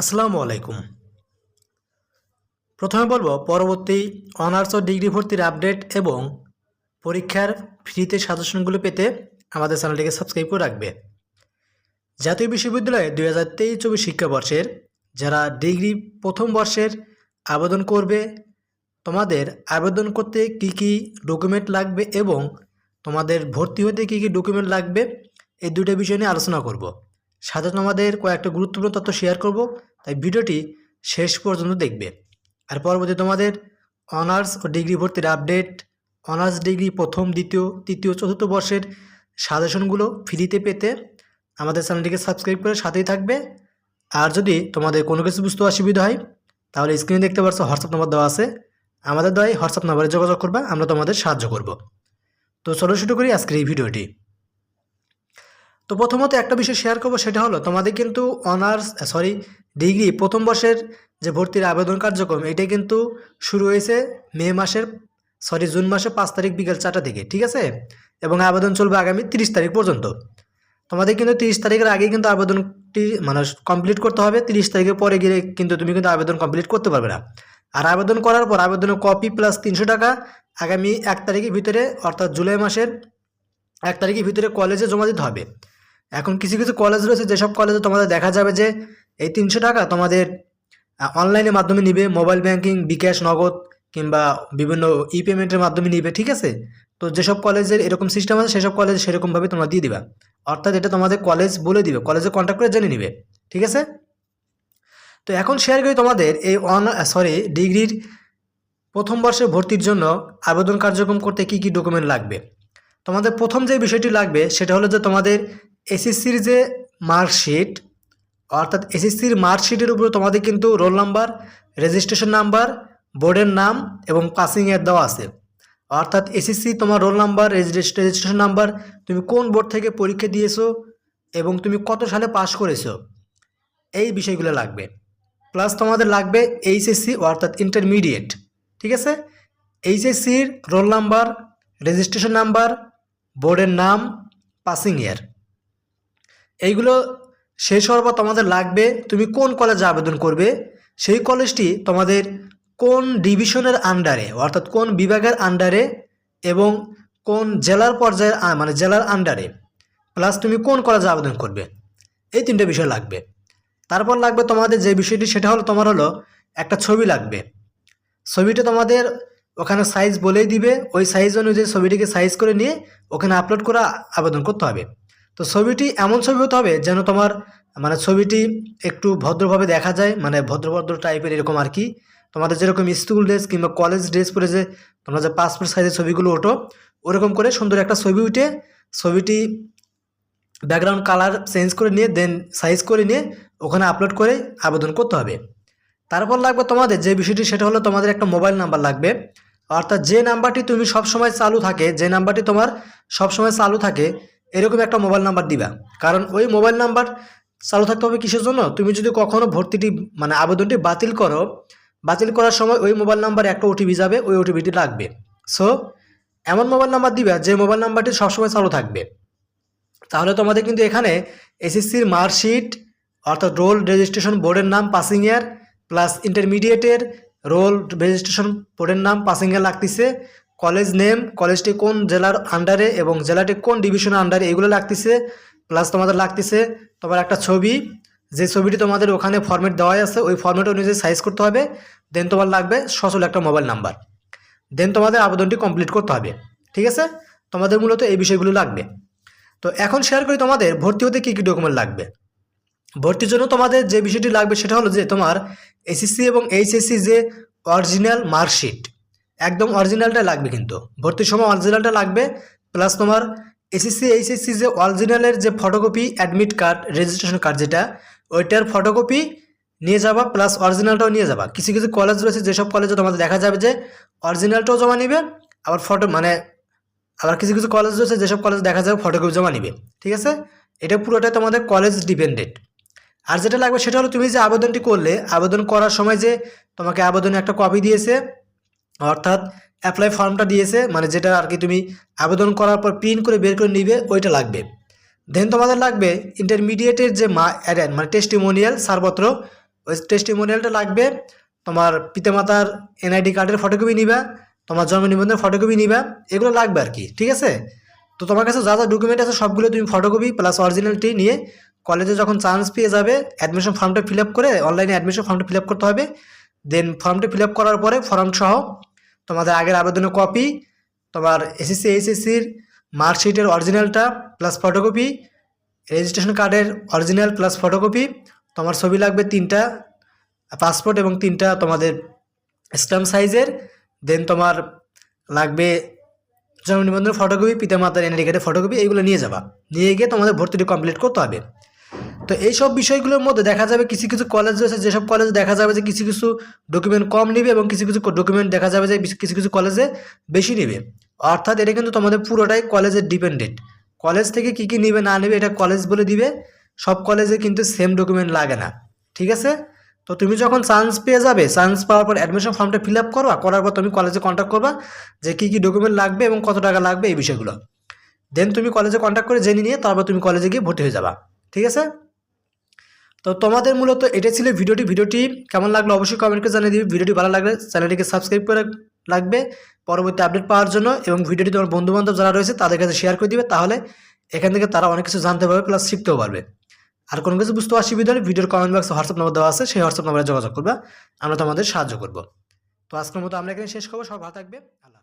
আসসালামু আলাইকুম। প্রথমে বলব, পরবর্তী অনার্স ও ডিগ্রি ভর্তির আপডেট এবং পরীক্ষার ফ্রিতে সাজেশনগুলো পেতে আমাদের চ্যানেলটিকে সাবস্ক্রাইব করে রাখবে। জাতীয় বিশ্ববিদ্যালয়ে দুই হাজার তেইশ চব্বিশ শিক্ষাবর্ষের যারা ডিগ্রি প্রথম বর্ষের আবেদন করবে, তোমাদের আবেদন করতে কি কি ডকুমেন্ট লাগবে এবং তোমাদের ভর্তি হতে কি কি ডকুমেন্ট লাগবে, এই দুটো বিষয় নিয়ে আলোচনা করব। সাথে তোমাদের কয়েকটা গুরুত্বপূর্ণ তথ্য শেয়ার করব। তাই ভিডিওটি শেষ পর্যন্ত দেখবে। আর পরবর্তী তোমাদের অনার্স ও ডিগ্রি ভর্তির আপডেট, অনার্স ডিগ্রি প্রথম, দ্বিতীয়, তৃতীয়, চতুর্থ বর্ষের সাজেশনগুলো ফ্রিতে পেতে আমাদের চ্যানেলটিকে সাবস্ক্রাইব করে সাথেই থাকবে। আর যদি তোমাদের কোনো কিছু বুঝতে অসুবিধা হয়, তাহলে স্ক্রিনে দেখতে পাচ্ছ হোয়াটসঅ্যাপ নাম্বার দেওয়া আছে। আমাদের দ্বারাই হোয়াটসঅ্যাপ নাম্বারে যোগাযোগ করবে, আমরা তোমাদের সাহায্য করব। তো চলো শুরু করি আজকের এই ভিডিওটি। তো প্রথমত একটা বিষয় শেয়ার করব, সেটা হলো তোমাদের কিন্তু অনার্স সরি ডিগ্রি প্রথম বর্ষের যে ভর্তির আবেদন কার্যক্রম এটা কিন্তু শুরু হয়েছে মে মাসের সরি জুন মাসের পাঁচ তারিখ বিকেল চারটা থেকে ঠিক আছে? এবং আবেদন চলবে আগামী তিরিশ তারিখ পর্যন্ত। তোমাদের কিন্তু তিরিশ তারিখের আগে কিন্তু আবেদনটি মানে কমপ্লিট করতে হবে, তিরিশ তারিখের পরে গিয়ে কিন্তু তুমি কিন্তু আবেদন কমপ্লিট করতে পারবে না। আর আবেদন করার পর আবেদনের কপি প্লাস তিনশো টাকা আগামী এক তারিখের ভিতরে, অর্থাৎ জুলাই মাসের এক তারিখের ভিতরে কলেজে জমা দিতে হবে। এখন কিছু কিছু কলেজ রয়েছে, যেসব কলেজে তোমাদের দেখা যাবে যে এই তিনশো টাকা তোমাদের অনলাইনের মাধ্যমে নিবে মোবাইল ব্যাংকিং বিকাশ, নগদ, কিংবা বিভিন্ন ই পেমেন্টের মাধ্যমে নিবে, ঠিক আছে? তো যেসব কলেজের এরকম সিস্টেম আছে, সেসব কলেজ সেরকমভাবে তোমরা দিয়ে দিবা। অর্থাৎ এটা তোমাদের কলেজ বলে দিবে কলেজে কন্ট্যাক্ট করে জেনে নিবে, ঠিক আছে? তো এখন শেয়ার করি তোমাদের এই অন সরি ডিগ্রির প্রথম বর্ষে ভর্তির জন্য আবেদন কার্যক্রম করতে কি কি ডকুমেন্ট লাগবে? তোমাদের প্রথম যে বিষয়টি লাগবে, সেটা হলো যে তোমাদের এসএসসির যে মার্কশিট, অর্থাৎ এসএসসির মার্কশিটের উপরে তোমাদের কিন্তু রোল নাম্বার, রেজিস্ট্রেশন নাম্বার, বোর্ডের নাম এবং পাসিং পাসিংয়ের দেওয়া আছে। অর্থাৎ এসএসসি তোমার রোল নাম্বার রেজিস্ট্রেশন নাম্বার, তুমি কোন বোর্ড থেকে পরীক্ষা দিয়েছ এবং তুমি কত সালে পাশ করেছ, এই বিষয়গুলো লাগবে। প্লাস তোমাদের লাগবে এইচএসসি, অর্থাৎ ইন্টারমিডিয়েট, ঠিক আছে? এইচএসসির রোল নাম্বার, রেজিস্ট্রেশন নাম্বার, বোর্ডের নাম পাসিং ইয়ার এইগুলো শেষ হওয়ার পর তোমাদের লাগবে। তুমি কোন কলেজে আবেদন করবে? সেই কলেজটি তোমাদের কোন ডিভিশনের আন্ডারে অর্থাৎ কোন বিভাগের আন্ডারে এবং কোন জেলার পর্যায়ের মানে জেলার আন্ডারে প্লাস তুমি কোন কলেজে আবেদন করবে? এই তিনটে বিষয় লাগবে। তারপর লাগবে তোমাদের যে বিষয়টি, সেটা হলো তোমার হলো একটা ছবি লাগবে। ছবিটা তোমাদের ওখানে সাইজ বলেই দিবে। ওই সাইজ অনুযায়ী ছবিটিকে সাইজ করে নিয়ে ওখানে আপলোড করে, আবেদন করতে হবে। তো ছবিটি এমন ছবি হতে হবে যেন তোমার মানে ছবিটি একটু ভদ্রভাবে দেখা যায় মানে ভদ্রভদ্র টাইপের এরকম আর কি। তোমাদের যেরকম স্কুল ড্রেস কিংবা কলেজ ড্রেস পরে যে তোমরা যে পাসপোর্ট সাইজের ছবিগুলো ওঠো, ওরকম করে সুন্দর একটা ছবি উঠে ছবিটি ব্যাকগ্রাউন্ড কালার চেঞ্জ করে নিয়ে দেন সাইজ করে নিয়ে ওখানে আপলোড করে আবেদন করতে হবে। তারপর লাগবে তোমাদের যে বিষয়টি, সেটা হলো তোমাদের একটা মোবাইল নাম্বার লাগবে। অর্থাৎ যে নাম্বারটি তুমি সবসময় চালু থাকে, যে নাম্বারটি তোমার সবসময় চালু থাকে এরকম একটা মোবাইল নাম্বার দিবা। কারণ ওই মোবাইল নাম্বার চালু থাকতে হবে কিসের জন্য? তুমি যদি কখনো ভর্তিটি মানে আবেদনটি বাতিল করো, বাতিল করার সময় ওই মোবাইল নাম্বারে একটা ওটিপি যাবে, ওই ওটিপিটি লাগবে। সো এমন মোবাইল নাম্বার দিবা যে মোবাইল নাম্বারটি সবসময় চালু থাকবে। তাহলে তোমাদের কিন্তু এখানে এসএসসির মার্কশিট অর্থাৎ রোল রেজিস্ট্রেশন বোর্ডের নাম পাসিং ইয়ার প্লাস ইন্টারমিডিয়েটের রোল রেজিস্ট্রেশন বোর্ডের নাম পাসিং ইয়ার লাগতেছে। কলেজ নেম, কলেজটি কোন জেলার আন্ডারে এবং জেলাটি কোন ডিভিশনের আন্ডারে এগুলো লাগতেছে প্লাস তোমাদের লাগতেছে তোমার একটা ছবি। যে ছবিটি তোমাদের ওখানে ফর্মেট দেওয়াই আছে, ওই ফর্মেট অনুযায়ী সাইজ করতে হবে দেন তোমার লাগবে সচল একটা মোবাইল নাম্বার দেন তোমাদের আবেদনটি কমপ্লিট করতে হবে, ঠিক আছে? তোমাদের মূলত এই বিষয়গুলো লাগবে। তো এখন শেয়ার করি তোমাদের ভর্তি হতে কী কী ডকুমেন্ট লাগবে। ভর্তির জন্য তোমাদের যে বিষয়টি লাগবে সেটা হলো যে তোমার এসএসসি এবং এইচএসসি যে অরিজিনাল মার্কশিট একদম অরিজিনালটা লাগবে কিন্তু। ভর্তির সময় অরিজিনালটা লাগবে প্লাস তোমার এসএসসি এইচএসসি যে অরিজিনালের যে photocopy admit card registration card যেটা, ওইটার ফটোকপি নিয়ে যাবা প্লাস অরিজিনালটাও নিয়ে যাবা। কিছু কিছু কলেজ রয়েছে, যেসব কলেজে তোমাদের দেখা যাবে যে অরিজিনালটাও জমা নিবে, আবার ফটো মানে আবার কিছু কিছু কলেজ রয়েছে, যেসব কলেজ দেখা যাবে ফটোকপি জমা নিবে। ঠিক আছে? এটা পুরোটাই তোমাদের কলেজ ডিপেন্ডেন্ট আর যেটা লাগবে সেটা হলো, তুমি যে আবেদনটি করলে, আবেদন করার সময় যে তোমাকে আবেদনে একটা কপি দিয়েছে অর্থাৎ অ্যাপ্লাই ফর্মটা দিয়েছে মানে যেটা আর কি তুমি আবেদন করার পর প্রিন্ট করে বের করে নিবে, ওইটা লাগবে। দেন তোমাদের লাগবে ইন্টারমিডিয়েটের যে মা অ্যাডেন মানে টেস্টিমোনিয়াল সারপত্র, ওই টেস্টিমোনিয়ালটা লাগবে। তোমার পিতামাতার এনআইডি কার্ডের ফটোকপি নিবা, তোমার জন্ম নিবন্ধনের ফটোকপি নিবা, এগুলো লাগবে আর কি, ঠিক আছে? তো তোমার কাছে যা যা ডকুমেন্ট আছে সবগুলো তুমি ফটোকপি প্লাস অরিজিনালটি নিয়ে কলেজে যখন চান্স পেয়ে যাবে অ্যাডমিশন ফর্মটা ফিল করে অনলাইনে অ্যাডমিশন ফর্মটা ফিল করতে হবে। দেন ফর্মটা ফিল করার পরে ফর্ম সহ তোমাদের আগের আবেদনের কপি তোমার এসএসসি এইচএসসির মার্কশিটের অরিজিনালটা প্লাস ফটোকপি রেজিস্ট্রেশন কার্ডের অরিজিনাল প্লাস ফটোকপি তোমার ছবি লাগবে তিনটা পাসপোর্ট এবং তিনটা তোমাদের স্ট্যাম্প সাইজের দেন তোমার লাগবে জন্ম নিবন্ধনের ফটোকপি পিতামাতার এনআইডি কার্ডের ফটোকপি এইগুলো নিয়ে যাবা। নিয়ে গিয়ে তোমাদের ভর্তিটি কমপ্লিট করতে হবে। তো এইসব বিষয়গুলোর মধ্যে দেখা যাবে কিছু কিছু কলেজ রয়েছে, যেসব কলেজে দেখা যাবে যে কিছু কিছু ডকুমেন্ট কম নেবে এবং কিছু কিছু ডকুমেন্ট দেখা যাবে যে কিছু কিছু কলেজে বেশি নেবে। অর্থাৎ এটা কিন্তু তোমাদের পুরোটাই কলেজের ডিপেন্ডেন্ট কলেজ থেকে কী কী নেবে, না নেবে, এটা কলেজ বলে দিবে। সব কলেজে কিন্তু সেম ডকুমেন্ট লাগে না। ঠিক আছে? তো তুমি যখন চান্স পেয়ে যাবে চান্স পাওয়ার পর অ্যাডমিশন ফর্মটা ফিল আপ করবা, করার পর তুমি কলেজে কন্ট্যাক্ট করবা যে কী কী ডকুমেন্ট লাগবে এবং কত টাকা লাগবে এই বিষয়গুলো। দেন তুমি কলেজে কন্ট্যাক্ট করে জেনে নিয়ে তারপর তুমি কলেজে গিয়ে ভর্তি হয়ে যাবা। ঠিক আছে? তো তোমাদের মূলত এটা ছিল ভিডিওটি। ভিডিওটি কেমন লাগল অবশ্যই কমেন্ট করে জানিয়ে দিবে। ভিডিওটি ভালো লাগলে চ্যানেলটিকে সাবস্ক্রাইব করে লাগবে পরবর্তী আপডেট পাওয়ার জন্য এবং ভিডিওটি তোমার বন্ধুবান্ধব যারা রয়েছে তাদের কাছে শেয়ার করে দিবে। তাহলে এখান থেকে তারা অনেক কিছু জানতে পারবে প্লাস শিখতেও পারবে। আর কোনো কিছু বুঝতে অসুবিধা হলে ভিডিওর কমেন্ট বক্সে হোয়াটসঅ্যাপ নম্বর দেওয়া আছে, সেই হোয়াটসঅ্যাপ নম্বরে যোগাযোগ করবে। আমরা তোমাদের সাহায্য করব। তো আজকের মতো আমরা এখানে শেষ করব। সব ভালো থাকবে। আল্লাহ।